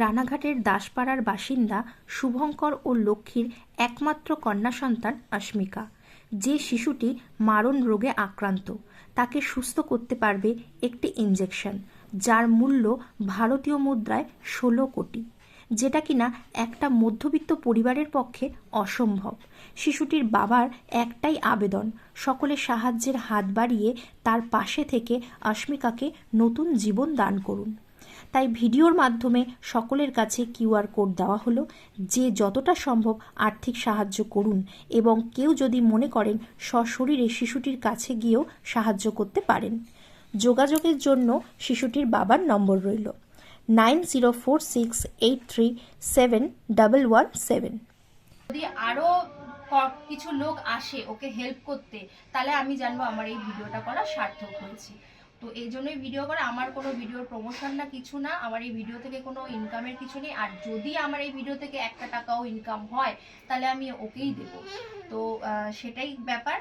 রানাঘাটের দাসপাড়ার বাসিন্দা শুভঙ্কর ও লক্ষ্মীর একমাত্র কন্যা সন্তান অস্মিকা যে শিশুটি মারণ রোগে আক্রান্ত, তাকে সুস্থ করতে পারবে একটি ইঞ্জেকশন যার মূল্য ভারতীয় মুদ্রায় ষোলো কোটি। যেটা কিনা একটা মধ্যবিত্ত পরিবারের পক্ষে অসম্ভব। শিশুটির বাবার একটাই আবেদন, সকলের সাহায্যের হাত বাড়িয়ে তার পাশে থেকে অস্মিকাকে নতুন জীবন দান করুন। তাই ভিডিওর মাধ্যমে সকলের কাছে কিউআর কোড দেওয়া হলো যে যতটা সম্ভব আর্থিক সাহায্য করুন এবং কেউ যদি মনে করেন সশরীরে শিশুটির কাছে গিয়েও সাহায্য করতে পারেন। যোগাযোগের জন্য শিশুটির বাবার নম্বর রইল nine zero four six eight three seven double one seven. যদি আরও ক- কিছু লোক আসে ওকে হেল্প করতে, তাহলে আমি জানব আমার এই ভিডিওটা করা সার্থক হয়েছে। তো এই জন্যই ভিডিও করা। আমার কোনো ভিডিওর প্রমোশন না, কিছু না। আমার এই ভিডিও থেকে কোনো ইনকামের কিছু নেই। আর যদি আমার এই ভিডিও থেকে একটা টাকাও ইনকাম হয়, তাহলে আমি ওকেই দেবো। তো সেটাই ব্যাপার।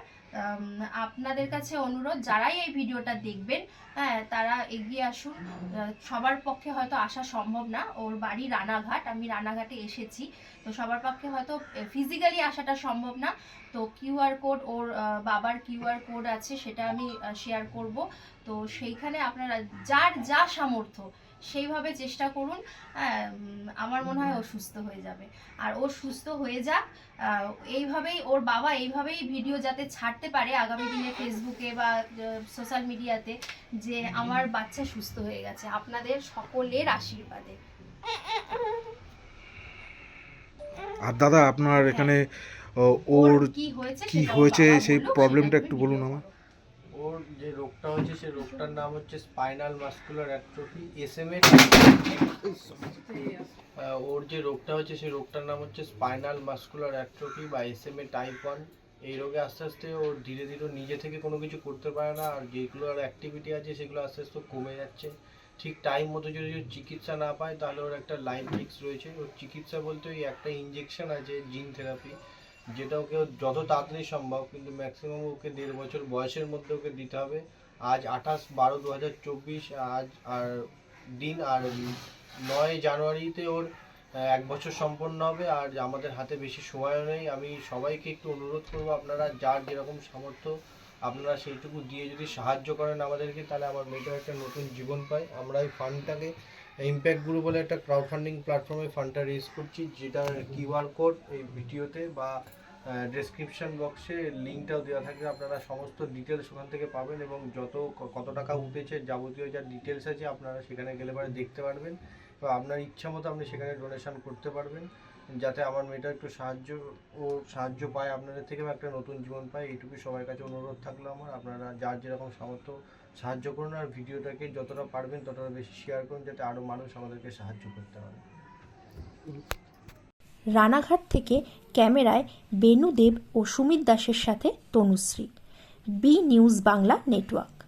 আপনাদের কাছে অনুরোধ, যারাই এই ভিডিওটা দেখবেন হ্যাঁ তারা এগিয়ে আসুন। সবার পক্ষে হয়তো আসা সম্ভব না। ওর বাড়ি রানাঘাট, আমি রানাঘাটে এসেছি। তো সবার পক্ষে হয়তো ফিজিক্যালি আসাটা সম্ভব না। তো কিউআর কোড, ওর বাবার কিউআর কোড আছে, সেটা আমি শেয়ার করব। তো সেইখানে আপনারা, যার যা সামর্থ্য সেইভাবে চেষ্টা করুন হ্যাঁ, আমার মনে হয় ও সুস্থ হয়ে যাবে। আর ও সুস্থ হয়ে যাক এইভাবেই ওর বাবা এইভাবেই ভিডিও যাতে ছাড়তে পারে আগামী দিনে ফেসবুকে বা সোশ্যাল মিডিয়াতে যে আমার বাচ্চা সুস্থ হয়ে গেছে। আপনাদের সকলের আশীর্বাদে। আর দাদা আপনার এখানে ওর কি হয়েছে কি হয়েছে সেই প্রবলেমটা একটু বলুন আমার ওর যে রোগটা হয়েছে, সেই রোগটার নাম হচ্ছে স্পাইনাল মাস্কুলার অ্যাট্রোফি এসএমএ ওর যে রোগটা হয়েছে, সেই রোগটার নাম হচ্ছে স্পাইনাল মাস্কুলার অ্যাট্রোফি বা এসএমএ টাইপ ওয়ান এই রোগে আস্তে আস্তে ওর ধীরে ধীরে নিজে থেকে কোনো কিছু করতে পারে না, আর যেগুলো আর অ্যাক্টিভিটি আছে, সেগুলো আস্তে আস্তে কমে যাচ্ছে। ঠিক টাইম মতো যদি চিকিৎসা না পায়, তাহলে ওর একটা লাইফ রিস্ক রয়েছে। ওর চিকিৎসা বলতে ওই একটা ইঞ্জেকশন আছে জিন থেরাপি যেটা ওকে যত তাড়াতাড়ি সম্ভব, কিন্তু ম্যাক্সিমাম ওকে দেড় বছর বয়সের মধ্যে ওকে দিতে হবে। আজ আঠাশ বারো দু হাজার চব্বিশ, আজ আর দিন আর নয় জানুয়ারিতে ওর এক বছর সম্পন্ন হবে। আর আমাদের হাতে বেশি সময় নেই। আমি সবাইকে একটু অনুরোধ করব আপনারা যার যেরকম সামর্থ্য আপনারা সেইটুকু দিয়ে যদি সাহায্য করেন আমাদেরকে, তাহলে আমার মেয়েটা একটা নতুন জীবন পায়। আমরা এই ফান্ডটাকে ইম্প্যাক্ট গ্রুপ বলে একটা ক্রাউড ফান্ডিং প্ল্যাটফর্মে ফান্ডটা রেজ করছি, যেটার কিউআর কোড এই ভিডিওতে বা ডেসক্রিপশন বক্সে লিঙ্কটাও দেওয়া থাকবে। আপনারা সমস্ত ডিটেলস ওখান থেকে পাবেন এবং যত কত টাকা উঠেছে, যাবতীয় যা ডিটেলস আছে, আপনারা সেখানে গেলে পরে দেখতে পারবেন। বা আপনার ইচ্ছা মতো আপনি সেখানে ডোনেশন করতে পারবেন। যাতে আমার মেয়েটা একটু সাহায্য ও সাহায্য পায় আপনাদের থেকে একটা নতুন জীবন পায় এইটুকু সবার কাছে অনুরোধ থাকল আমার। আপনারা যার যেরকম সামর্থ্য সাহায্য করুন আর ভিডিওটাকে যতটা পারবেন ততটা বেশি শেয়ার করুন, যাতে আরও মানুষ আমাদেরকে সাহায্য করতে পারে। রানাঘাট থেকে ক্যামেরায় বেনুদেব ও সুমিত দাসের সাথে Tanushree, B news Bangla network.